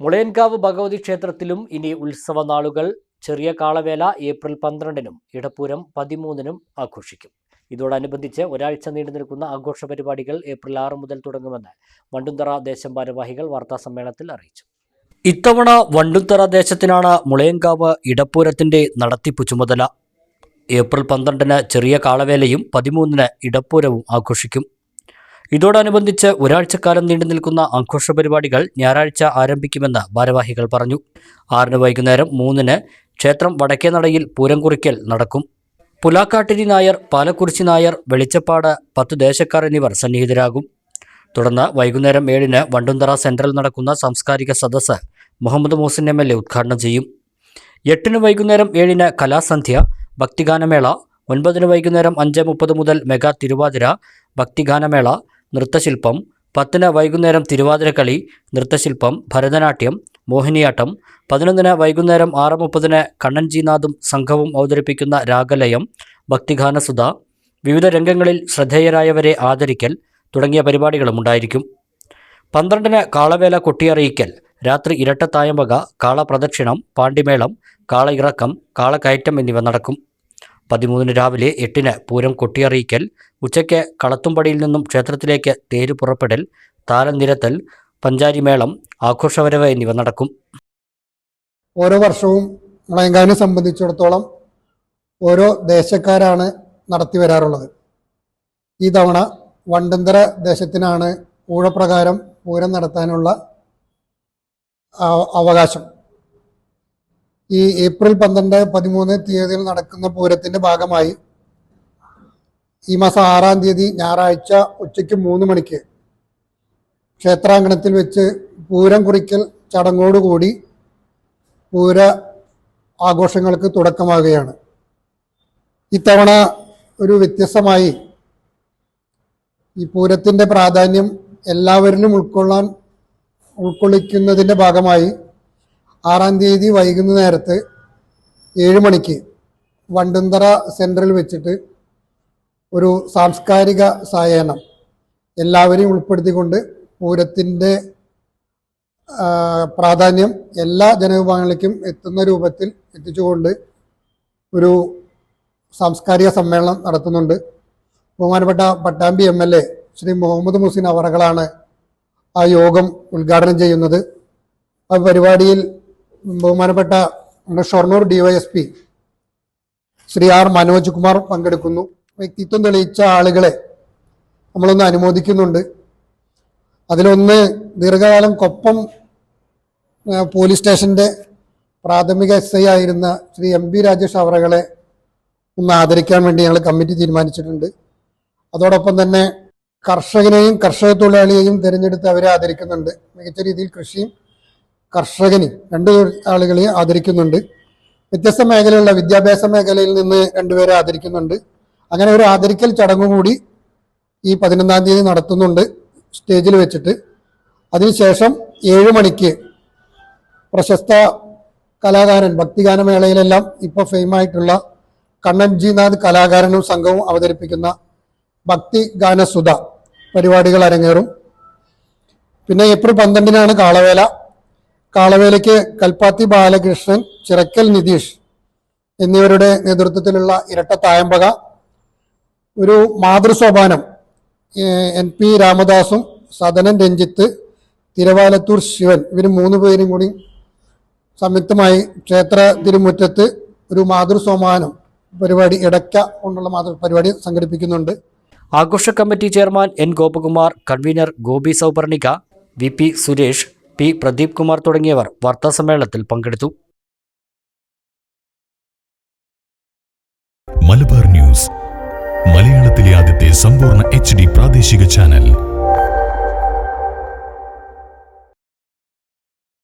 മുളയൻകാവ് ഭഗവതി ക്ഷേത്രത്തിലും ഇനി ഉത്സവ നാളുകൾ ചെറിയ കാളവേല ഏപ്രിൽ പന്ത്രണ്ടിനും ഇടപ്പൂരം പതിമൂന്നിനും ആഘോഷിക്കും. ഇതോടനുബന്ധിച്ച് ഒരാഴ്ച നീണ്ടു നിൽക്കുന്ന ആഘോഷ പരിപാടികൾ ഏപ്രിൽ ആറ് മുതൽ തുടങ്ങുമെന്ന് വണ്ടുന്തറ ദേശം ഭാരവാഹികൾ വാർത്താസമ്മേളനത്തിൽ അറിയിച്ചു. ഇത്തവണ വണ്ടുന്തറ ദേശത്തിനാണ് മുളയൻകാവ് ഇടപ്പൂരത്തിന്റെ നടത്തിപ്പ് ചുമതല. ഏപ്രിൽ പന്ത്രണ്ടിന് ചെറിയ കാളവേലയും പതിമൂന്നിന് ഇടപ്പൂരവും ആഘോഷിക്കും. ഇതോടനുബന്ധിച്ച് ഒരാഴ്ചക്കാലം നീണ്ടു നിൽക്കുന്ന ആഘോഷ പരിപാടികൾ ഞായറാഴ്ച ആരംഭിക്കുമെന്ന് ഭാരവാഹികൾ പറഞ്ഞു. ആറിന് വൈകുന്നേരം മൂന്നിന് ക്ഷേത്രം വടക്കേനടയിൽ പൂരം കുറിക്കൽ നടക്കും. പുലാക്കാട്ടിരി നായർ പാലക്കുറിച്ചി നായർ വെളിച്ചപ്പാട് പത്ത് ദേശക്കാർ എന്നിവർ സന്നിഹിതരാകും. തുടർന്ന് വൈകുന്നേരം ഏഴിന് വണ്ടുന്തറ സെൻട്രൽ നടക്കുന്ന സാംസ്കാരിക സദസ്സ് Muhammed Muhsin M L A ഉദ്ഘാടനം ചെയ്യും. എട്ടിന് വൈകുന്നേരം ഏഴിന് കലാസന്ധ്യ ഭക്തിഗാനമേള ഒൻപതിന് വൈകുന്നേരം അഞ്ച് മുപ്പത് മുതൽ മെഗാ തിരുവാതിര ഭക്തിഗാനമേള നൃത്തശില്പം പത്തിന് വൈകുന്നേരം തിരുവാതിരക്കളി നൃത്തശില്പം ഭരതനാട്യം മോഹിനിയാട്ടം പതിനൊന്നിന് വൈകുന്നേരം ആറ് മുപ്പതിന് കണ്ണൻജിനാഥും സംഘവും അവതരിപ്പിക്കുന്ന രാഗലയം ഭക്തിഗാനസുധ വിവിധ രംഗങ്ങളിൽ ശ്രദ്ധേയരായവരെ ആദരിക്കൽ തുടങ്ങിയ പരിപാടികളും ഉണ്ടായിരിക്കും. പന്ത്രണ്ടിന് കാളവേല കൊട്ടിയറിയിക്കൽ രാത്രി ഇരട്ടത്തായമ്പക കാളപ്രദക്ഷിണം പാണ്ടിമേളം കാള ഇറക്കം കാളക്കയറ്റം എന്നിവ നടക്കും. പതിമൂന്നിന് രാവിലെ എട്ടിന് പൂരം കൊട്ടിയറിയിക്കൽ ഉച്ചയ്ക്ക് കളത്തുംപടിയിൽ നിന്നും ക്ഷേത്രത്തിലേക്ക് തേര് പുറപ്പെടൽ താരനിരത്തൽ പഞ്ചാരിമേളം ആഘോഷവരവ് എന്നിവ നടക്കും. ഓരോ വർഷവും മുളയങ്കാവിനെ സംബന്ധിച്ചിടത്തോളം ഓരോ ദേശക്കാരാണ് നടത്തി വരാറുള്ളത്. ഈ തവണ വണ്ടന്തര ദേശത്തിനാണ് ഊഴപ്രകാരം പൂരം നടത്താനുള്ള അവകാശം. ഈ ഏപ്രിൽ പന്ത്രണ്ട് പതിമൂന്ന് തീയതിയിൽ നടക്കുന്ന പൂരത്തിന്റെ ഭാഗമായി ഈ മാസം ആറാം തീയതി ഞായറാഴ്ച ഉച്ചയ്ക്ക് മൂന്ന് മണിക്ക് ക്ഷേത്രാങ്കണത്തിൽ വെച്ച് പൂരം കുറിക്കൽ ചടങ്ങോടുകൂടി പൂര ആഘോഷങ്ങൾക്ക് തുടക്കമാകുകയാണ് ഇത്തവണ ഒരു വ്യത്യസ്തമായി ഈ പൂരത്തിന്റെ പ്രാധാന്യം എല്ലാവരിലും ഉൾക്കൊള്ളാൻ ഉൾക്കൊള്ളിക്കുന്നതിന്റെ ഭാഗമായി ആറാം തീയതി വൈകുന്നേരത്ത് ഏഴ് മണിക്ക് വണ്ടുന്തറ സെന്ററിൽ വെച്ചിട്ട് ഒരു സാംസ്കാരിക സായാഹ്നം എല്ലാവരെയും ഉൾപ്പെടുത്തിക്കൊണ്ട് പൂരത്തിന്റെ പ്രാധാന്യം എല്ലാ ജനവിഭാഗങ്ങളിലേക്കും എത്തുന്ന രൂപത്തിൽ എത്തിച്ചുകൊണ്ട് ഒരു സാംസ്കാരിക സമ്മേളനം നടത്തുന്നുണ്ട്. ബഹുമാനപ്പെട്ട Pattambi M L A Shri Muhammed Muhsin അവറകളാണ് ആ യോഗം ഉദ്ഘാടനം ചെയ്യുന്നത്. ആ പരിപാടിയിൽ ബഹുമാനപ്പെട്ട നമ്മുടെ ഷൊർണൂർ ഡിവൈഎസ്പി ശ്രീ ആർ മനോജ് കുമാർ പങ്കെടുക്കുന്നു. വ്യക്തിത്വം തെളിയിച്ച ആളുകളെ നമ്മളൊന്ന് അനുമോദിക്കുന്നുണ്ട്. അതിലൊന്ന് ദീർഘകാലം കൊപ്പം പോലീസ് സ്റ്റേഷന്റെ പ്രാഥമിക എസ് ഐ ആയിരുന്ന ശ്രീ എം ബി രാജേഷ് അവറകളെ ഒന്ന് ആദരിക്കാൻ വേണ്ടി ഞങ്ങൾ കമ്മിറ്റി തീരുമാനിച്ചിട്ടുണ്ട്. അതോടൊപ്പം തന്നെ കർഷകനെയും കർഷക തൊഴിലാളിയെയും തിരഞ്ഞെടുത്ത് അവരെ ആദരിക്കുന്നുണ്ട്. മികച്ച രീതിയിൽ കൃഷിയും കർഷകനെയും രണ്ടു ആളുകളെ ആദരിക്കുന്നുണ്ട്. വ്യത്യസ്ത മേഖലയുള്ള വിദ്യാഭ്യാസ മേഖലയിൽ നിന്ന് രണ്ടുപേരെ ആദരിക്കുന്നുണ്ട്. അങ്ങനെ ഒരു ആദരിക്കൽ ചടങ്ങ് കൂടി ഈ പതിനൊന്നാം തീയതി നടത്തുന്നുണ്ട് സ്റ്റേജിൽ വെച്ചിട്ട്. അതിനുശേഷം ഏഴ് മണിക്ക് പ്രശസ്ത കലാകാരൻ ഭക്തിഗാനമേളയിലെല്ലാം ഇപ്പോൾ ഫെയിമായിട്ടുള്ള കണ്ണൻ ജിനാഥ് കലാകാരനും സംഘവും അവതരിപ്പിക്കുന്ന ഭക്തി ഗാനസുധ പരിപാടികൾ അരങ്ങേറും. പിന്നെ ഏപ്രിൽ പന്ത്രണ്ടിനാണ് കാളവേല. കാളവേലയ്ക്ക് കൽപ്പാത്തി ബാലകൃഷ്ണൻ ചിറക്കൽ നിതീഷ് എന്നിവരുടെ നേതൃത്വത്തിലുള്ള ഇരട്ട തായമ്പക ഒരു മാതൃസോപാനം എൻ പി രാമദാസും സദനൻ രഞ്ജിത്ത് തിരുവാലത്തൂർ ശിവൻ ഇവർ മൂന്ന് പേരും കൂടി സംയുക്തമായി ക്ഷേത്ര തിരുമുറ്റത്ത് ഒരു മാതൃസോമാനം പരിപാടി ഇടയ്ക്ക കൊണ്ടുള്ള മാതൃ പരിപാടി സംഘടിപ്പിക്കുന്നുണ്ട്. ആഘോഷ committee chairman N Gopakumar convener Gopi Souparnika V P Suresh P Pradeep Kumar തുടങ്ങിയവർ വാർത്താസമ്മേളനത്തിൽ പങ്കെടുത്തു. മലബാർ ന്യൂസ് മലയാളത്തിലെ ആദ്യത്തെ സമ്പൂർണ എച്ച് പ്രാദേശിക ചാനൽ.